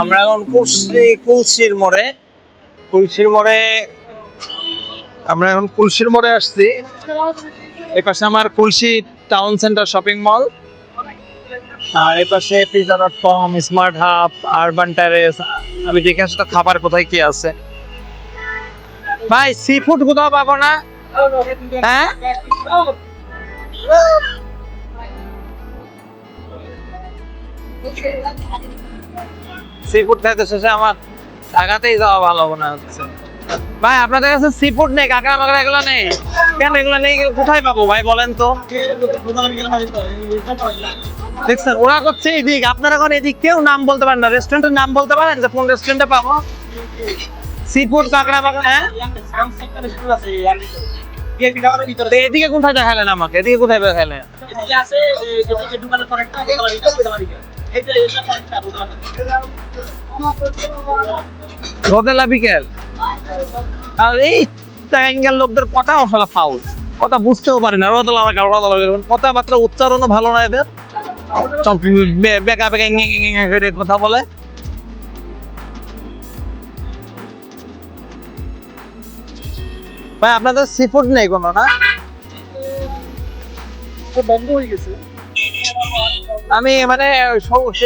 আমরা এখন কুলসি কুলসির মোড়ে। কুলসির মোড়ে আমরা এখন কুলসির মোড়ে আসছি। এই পাশে আমার Kulshi town centre shopping mall আর এই পাশে pizza dot com smart hub urban terrace আমি দেখে আসি তো খাবার কোথায় কি আছে। ভাই সি ফুড কোথাও পাবো না? হ্যাঁ? সি ফুড খাইতে শেষে আমার ঢাকাতেই যাওয়া ভালো মনে হচ্ছে। ভাই, আপনাদের কাছে সি ফুড নেই, কাঁকড়া মাকড়া এগুলো নেই? কেন এগুলো নেই? কোথায় পাবো ভাই, বলেন তো। দেখছেন, ওরা করছে এদিক, আপনারা কোন এদিক কেউ নাম বলতে পারেন না রেস্টুরেন্টের নাম বলতে পারেন যে কোন রেস্টুরেন্টে পাবো? সি ফুড কাঁকড়া মাকড়া হ্যাঁ? এদিকে কোথায় দেখালেন আমাকে? এদিকে কোথায় দেখালেন? রোদেলা বিকেল। আর এই টাঙ্গাইল লোকদের কথা আসলে ফাউল কথা বুঝতেও না, রোদেলা রোদেলা। কথাবার্তা উচ্চারণও ভালো না এদের। বেকা বেকা করে কথা বলে। ভাই, আপনাদের সি ফুড নেই কোনো, না? আমি মানে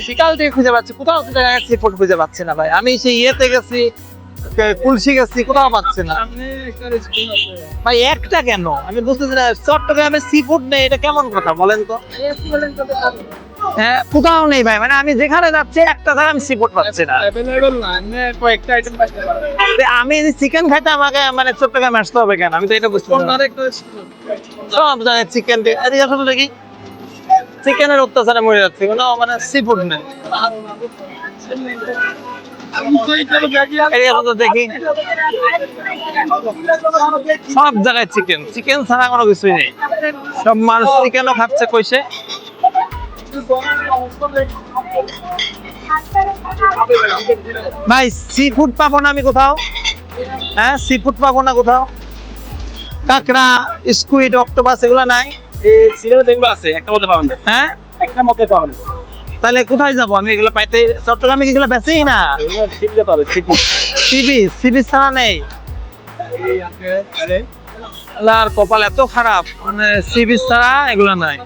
বিকাল থেকে খুঁজে পাচ্ছি কোথাও সি ফুড খুঁজে পাচ্ছি না ভাই। আমি সেই ইয়েতে গেছি কুলসি গেছি কোথাও পাচ্ছি না। ভাই একটা কেন? আমি বুঝতেছি না চট্টগ্রামে সি ফুড নেই এটা কেমন কথা বলেন তো? হ্যাঁ কোথাও নেই ভাই মানে আমি যেখানে যাচ্ছি একটা জায়গায় আমি সি ফুড পাচ্ছি না। তো আমি চিকেন খাইতে আমাকে মানে চট্টগ্রামে আসতে হবে কেন? আমি তো এটা বুঝতে পারি না। সব জায়গায় চিকেন এদিকে আসলে দেখি। চিকেনের অত্যাচারে মরে যাচ্ছে, কোনো মানে সি ফুড নেই দেখি। সব জায়গায় চিকেন চিকেন ছাড়া কোনো কিছুই নেই। সব মানুষ চিকেনও খাচ্ছে কইছে। ভাই সি ফুড পাবো না আমি কোথাও? হ্যাঁ সি ফুড পাবো না কোথাও? কাঁকড়া স্কুইড অক্টোপাস এগুলো নাই। হ্যাঁ? তাহলে কোথায় যাব? আমি এগুলো পাইতে চট্টগ্রামে এগুলো বেচেই না? সিবি ছাড়া নেই। আর কপাল এত খারাপ মানে সিবি ছাড়া এগুলো নাই।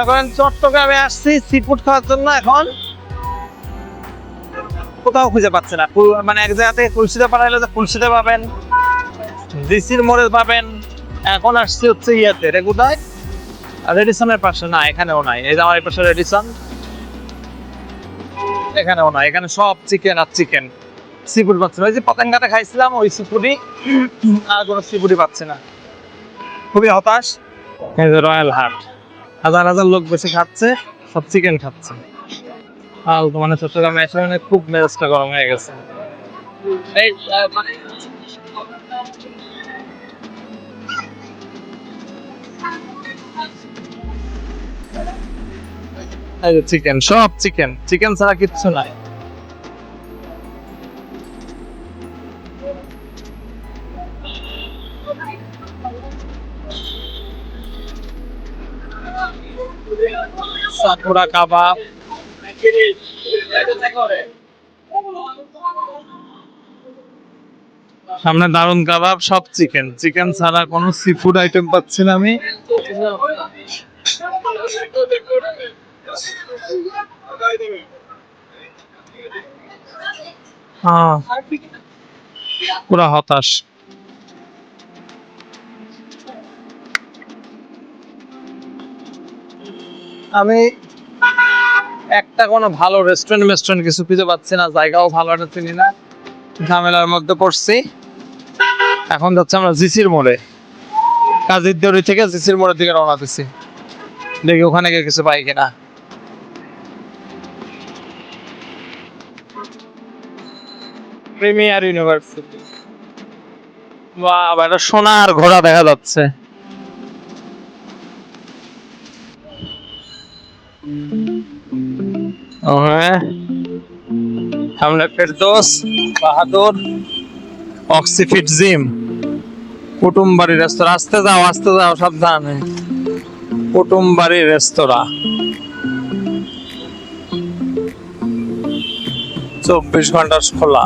এখন চট্টগ্রামে আসছি সি ফুড খাওয়ার জন্য এখন। কোথাও খুঁজে পাচ্ছে না। মানে এক জায়গা থেকে কুলসিতে পাঠাইলে যে কুলসিতে পাবেন। ডিসির মোড়ে পাবেন, এখন আসছে হচ্ছে ইয়াতে এটা কোথায় রেডিসনের পাশে, না, এখানেও নাই। এই যে আমার এই পাশে রেডিসন এখানেও নাই, এখানে সব চিকেন আর চিকেন। সিফুড পাচ্ছে না ওই যে পতেঙ্গাটা খাইছিলাম, ওই সিফুডই আর কোনো সিফুডই পাচ্ছে না। খুবই হতাশ। এই যে রয়্যাল হাট। হাজার হাজার লোক বসে খাচ্ছে, সব চিকেন খাচ্ছে। আর মানে চট্টগ্রামে মানে খুব মেজাজটা গরম হয়ে গেছে। এই মানে চিকেন সব চিকেন চিকেন ছাড়া কিচ্ছু নাই। সাকুরা কাবাব। সামনে দারুণ কাবাব, সব চিকেন চিকেন ছাড়া কোনো সি ফুড আইটেম পাচ্ছি না আমি। হ্যাঁ। পুরা হতাশ। আমি একটা কোনো ভালো রেস্টুরেন্ট রেস্টুরেন্ট কিছু খুঁজে পাচ্ছি না, জায়গাও ভালো একটা চিনি না ঝামেলার মধ্যে পড়ছি। এখন যাচ্ছে আমরা জিসির মোড়ে। কাজীর দড়ি থেকে জিসির মোড়ের দিকে রওনা দিচ্ছি দেখি ওখানে গিয়ে কিছু পাই কিনা। Premier University. বাহ, এটা সোনার ঘোড়া দেখা যাচ্ছে। হ্যাঁ। সামনে ফেরদোস। বাহাদুর অক্সিফিট জিম কুটুম্বাড়ি রেস্তোরাঁ। আসতে যাও আসতে যাও, সাবধানে। কুটুম্বাড়ি রেস্তোরাঁ। চব্বিশ ঘণ্টা খোলা।